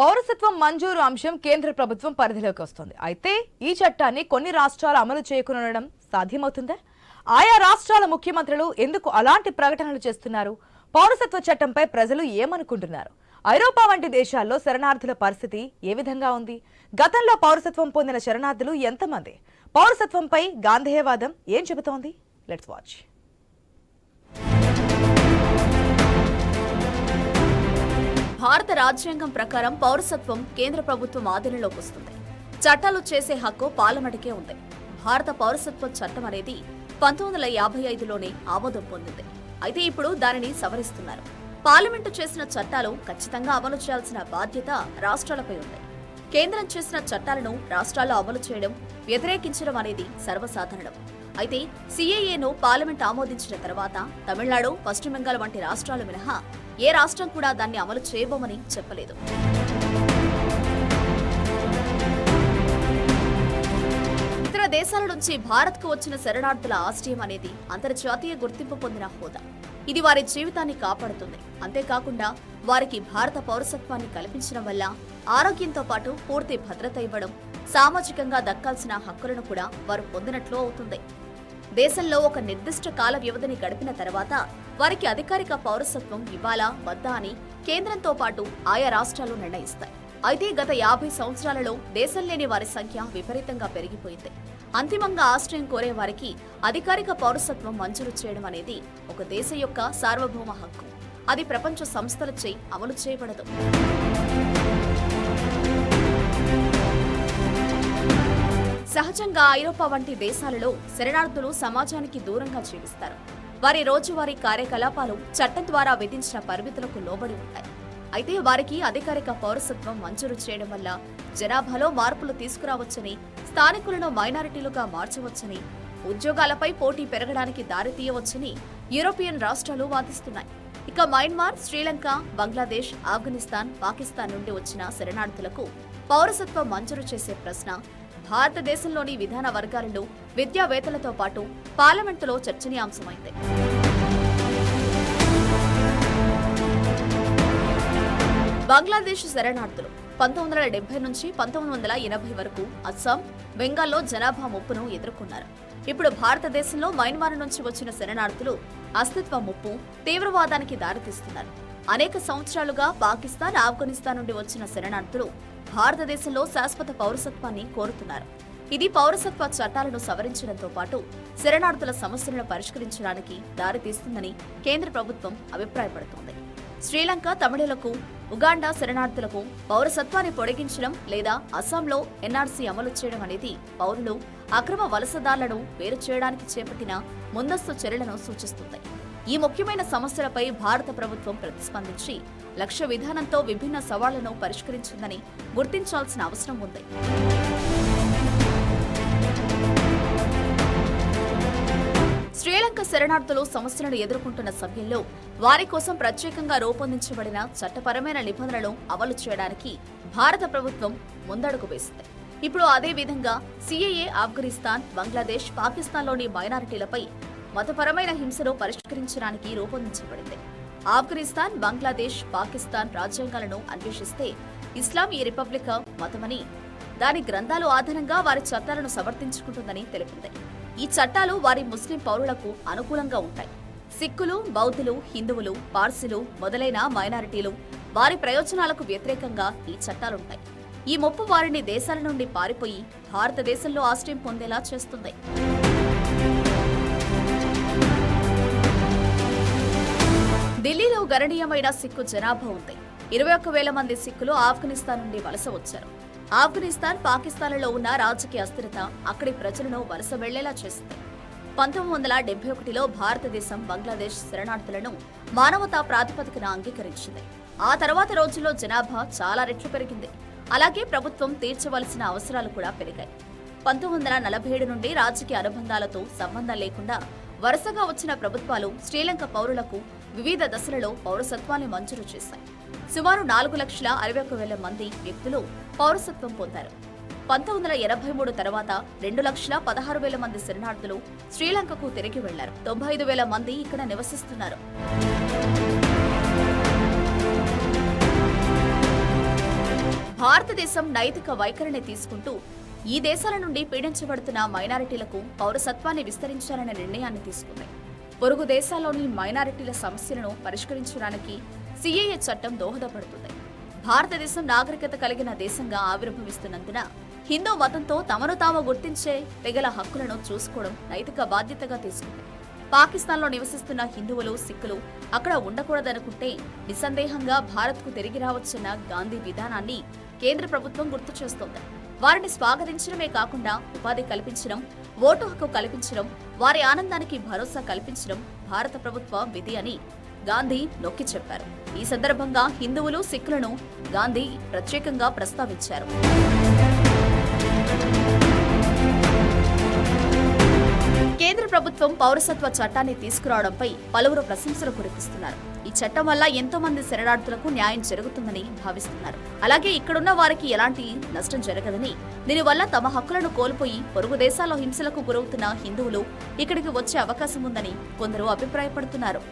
పౌరసత్వం మంజూరు అంశం కేంద్ర ప్రభుత్వం పరిధిలోకి వస్తుంది. అయితే ఈ చట్టాన్ని కొన్ని రాష్ట్రాలు అమలు చేయకునడం సాధ్యమవుతుందా? ఆయా రాష్ట్రాల ముఖ్యమంత్రులు ఎందుకు అలాంటి ప్రకటనలు చేస్తున్నారు? పౌరసత్వ చట్టంపై ప్రజలు ఏమనుకుంటున్నారు? ఐరోపా వంటి దేశాల్లో శరణార్థుల పరిస్థితి ఏ విధంగా ఉంది? గతంలో పౌరసత్వం పొందిన శరణార్థులు ఎంతమంది? పౌరసత్వంపై గాంధేయవాదం ఏం చెబుతోంది? లెట్స్ వాచ్ భారత రాజ్యాంగం ప్రకారం పౌరసత్వం కేంద్ర ప్రభుత్వం ఆధీనంలోకి వస్తుంది. చట్టాలు చేసే హక్కు పార్లమెంటుకే ఉంది. భారత పౌరసత్వ చట్టం అనేది పంతొమ్మిది వందల యాభై ఐదులోనే ఆమోదం పొందింది. అయితే ఇప్పుడు దానిని సవరిస్తున్నారు. పార్లమెంటు చేసిన చట్టాలు ఖచ్చితంగా అమలు చేయాల్సిన బాధ్యత రాష్ట్రాలపై ఉంది. కేంద్రం చేసిన చట్టాలను రాష్ట్రాల్లో అమలు చేయడం వ్యతిరేకించడం అనేది సర్వసాధారణం. అయితే సిఏఏను పార్లమెంట్ ఆమోదించిన తర్వాత తమిళనాడు పశ్చిమ బెంగాల్ వంటి రాష్ట్రాలు మినహా ఏ రాష్ట్రం కూడా దాన్ని అమలు చేయబోమని చెప్పలేదు. ఇతర దేశాల నుంచి భారత్కు వచ్చిన శరణార్థుల ఆశ్రయం అనేది అంతర్జాతీయ గుర్తింపు పొందిన హోదా. ఇది వారి జీవితాన్ని కాపాడుతుంది. అంతేకాకుండా వారికి భారత పౌరసత్వాన్ని కల్పించడం వల్ల ఆరోగ్యంతో పాటు పూర్తి భద్రత ఇవ్వడం సామాజికంగా దక్కాల్సిన హక్కులను కూడా వారు పొందినట్లు అవుతుంది. దేశంలో ఒక నిర్దిష్ట కాల వ్యవధిని గడిపిన తర్వాత వారికి అధికారిక పౌరసత్వం ఇవ్వాలా వద్దా అని కేంద్రంతో పాటు ఆయా రాష్ట్రాలు నిర్ణయిస్తాయి. అయితే గత యాభై సంవత్సరాలలో దేశం లేని వారి సంఖ్య విపరీతంగా పెరిగిపోయింది. అంతిమంగా ఆశ్రయం కోరే వారికి అధికారిక పౌరసత్వం మంజూరు చేయడం అనేది ఒక దేశ యొక్క సార్వభౌమ హక్కు. అది ప్రపంచ సంస్థలచే అమలు చేయబడదు. సహజంగా ఐరోపా వంటి దేశాలలో శరణార్థులు సమాజానికి దూరంగా జీవిస్తారు. వారి రోజువారీ కార్యకలాపాలు చట్టం ద్వారా విధించిన పరిమితులకు లోబడి ఉంటాయి. అయితే వారికి అధికారిక పౌరసత్వం మంజూరు చేయడం వల్ల జనాభాలో మార్పులు తీసుకురావచ్చని స్థానికులను మైనారిటీలుగా మార్చవచ్చని ఉద్యోగాలపై పోటీ పెరగడానికి దారితీయవచ్చని యూరోపియన్ రాష్ట్రాలు వాదిస్తున్నాయి. ఇక మయన్మార్ శ్రీలంక బంగ్లాదేశ్ ఆఫ్ఘనిస్తాన్ పాకిస్తాన్ నుండి వచ్చిన శరణార్థులకు పౌరసత్వం మంజూరు చేసే ప్రశ్న భారతదేశంలోని విధాన వర్గాలలో విద్యావేత్తలతో పాటు పార్లమెంటులో చర్చనీయాంశమైంది. బంగ్లాదేశ్ శరణార్థులు పంతొమ్మిది వందల డెబ్బై నుంచి పంతొమ్మిది వందల ఎనభై వరకు అస్సాం బెంగాల్లో జనాభా ముప్పును ఎదుర్కొన్నారు. ఇప్పుడు భారతదేశంలో మయన్మార్ నుంచి వచ్చిన శరణార్థులు అస్తిత్వ ముప్పు తీవ్రవాదానికి దారితీస్తున్నారు. అనేక సంవత్సరాలుగా పాకిస్తాన్ ఆఫ్ఘనిస్తాన్ నుండి వచ్చిన శరణార్థులు భారతదేశంలో శాశ్వత పౌరసత్వాన్ని కోరుతున్నారు. ఇది పౌరసత్వ చట్టాలను సవరించడంతో పాటు శరణార్థుల సమస్యలను పరిష్కరించడానికి దారితీస్తుందని కేంద్ర ప్రభుత్వం అభిప్రాయపడుతోంది. శ్రీలంక తమిళులకు ఉగాండా శరణార్థులకు పౌరసత్వాన్ని పొడిగించడం లేదా అస్సాంలో ఎన్ఆర్సీ అమలు చేయడం అనేది పౌరులు అక్రమ వలసదారులను వేరు చేయడానికి చేపట్టిన ముందస్తు చర్యలను సూచిస్తుంది. ఈ ముఖ్యమైన సమస్యలపై భారత ప్రభుత్వం ప్రతిస్పందించి లక్ష్య విధానంతో విభిన్న సవాళ్ళను పరిష్కరించిందని గుర్తించాల్సిన అవసరం ఉంది. శ్రీలంక శరణార్థులు సమస్యలను ఎదుర్కొంటున్న సమయంలో వారి కోసం ప్రత్యేకంగా రూపొందించబడిన చట్టపరమైన నిబంధనలను అమలు చేయడానికి భారత ప్రభుత్వం ముందడుగు వేసింది. ఇప్పుడు అదే విధంగా సిఏఏ ఆఫ్ఘనిస్తాన్ బంగ్లాదేశ్ పాకిస్తాన్లోని మైనారిటీలపై మతపరమైన హింసను పరిష్కరించడానికి రూపొందించబడింది. ఆఫ్ఘనిస్తాన్ బంగ్లాదేశ్ పాకిస్తాన్ రాజ్యాంగాలను అన్వేషిస్తే ఇస్లాం ఈ రిపబ్లిక్ మతమని దాని గ్రంథాలు ఆధారంగా వారి చట్టాలను సమర్థించుకుంటుందని తెలిపింది. ఈ చట్టాలు వారి ముస్లిం పౌరులకు అనుకూలంగా ఉంటాయి. సిక్కులు బౌద్ధులు హిందువులు పార్సీలు మొదలైన మైనారిటీలు వారి ప్రయోజనాలకు వ్యతిరేకంగా ఈ చట్టాలుంటాయి. ఈ ముప్పు వారిని దేశాల నుండి పారిపోయి భారతదేశంలో ఆశ్రయం పొందేలా చేస్తుంది. ఢిల్లీలో గణనీయమైన సిక్కు జనాభా ఉంది. ఇరవై ఒక్క వేల మంది సిక్కులు ఆఫ్ఘనిస్తాన్ నుండి వలస వచ్చారు. ఆఫ్ఘనిస్తాన్ పాకిస్తాన్లలో ఉన్న రాజకీయ అస్థిరత అక్కడి ప్రజలను వలస వెళ్ళేలా చేసింది. పంతొమ్మిది వందల డెబ్బై ఒకటిలో భారతదేశం బంగ్లాదేశ్ శరణార్థులను మానవతా ప్రాతిపదికన అంగీకరించింది. ఆ తర్వాత రోజుల్లో జనాభా చాలా రెట్లు పెరిగింది. అలాగే ప్రభుత్వం తీర్చవలసిన అవసరాలు కూడా పెరిగాయి. పంతొమ్మిది వందల నలభై ఏడు నుండి రాజకీయ అనుబంధాలతో సంబంధం లేకుండా వరుసగా వచ్చిన ప్రభుత్వాలు శ్రీలంక పౌరులకు వివిధ దశలలో పౌరసత్వాన్ని మంజూరు చేశాయి. సుమారు నాలుగు లక్షల అరవై ఒక్క వేల మంది వ్యక్తులు పౌరసత్వం పొందారు. పంతొమ్మిది వందల ఎనభై మూడు తర్వాత రెండు లక్షల పదహారు వేల మంది శరణార్థులు శ్రీలంకకు తిరిగి వెళ్ళారు. తొంభై ఐదు వేల మంది ఇక్కడ నివసిస్తున్నారు. భారతదేశం నైతిక వైఖరిని తీసుకుంటూ ఈ దేశాల నుండి పీడించబడుతున్న మైనారిటీలకు పౌరసత్వాన్ని విస్తరించాలనే నిర్ణయాన్ని తీసుకుంది. పొరుగు దేశాల్లోని మైనారిటీల సమస్యలను పరిష్కరించడానికి సిఏఏ చట్టం దోహదపడుతుంది. భారతదేశం నాగరికత కలిగిన దేశంగా ఆవిర్భవిస్తున్నందున హిందూ మతంతో తమను తాము గుర్తించే తెగల హక్కులను చూసుకోవడం నైతిక బాధ్యతగా తీసుకుంది. పాకిస్తాన్లో నివసిస్తున్న హిందువులు సిక్కులు అక్కడ ఉండకూడదనుకుంటే నిస్సందేహంగా భారత్కు తిరిగి రావచ్చన్న గాంధీ విధానాన్ని కేంద్ర ప్రభుత్వం గుర్తు చేస్తోంది. వారిని స్వాగతించడమే కాకుండా ఉపాధి కల్పించడం ఓటు హక్కు కల్పించడం వారి ఆనందానికి భరోసా కల్పించడం భారత ప్రభుత్వ విధి అని గాంధీ నొక్కి చెప్పారు. ఈ సందర్భంగా హిందువులు సిక్కులను గాంధీ ప్రత్యేకంగా ప్రస్తావించారు. ప్రభుత్వం పౌరసత్వ చట్టాన్ని తీసుకురావడంపై పలువురు ప్రశంసలు కురిపిస్తున్నారు. ఈ చట్టం వల్ల ఎంతో మంది శరణార్థులకు న్యాయం జరుగుతుందని భావిస్తున్నారు. అలాగే ఇక్కడున్న వారికి ఎలాంటి నష్టం జరగదని దీనివల్ల తమ హక్కులను కోల్పోయి పొరుగు దేశాల్లో హింసలకు గురవుతున్న హిందువులు ఇక్కడికి వచ్చే అవకాశం ఉందని కొందరు అభిప్రాయపడుతున్నారు.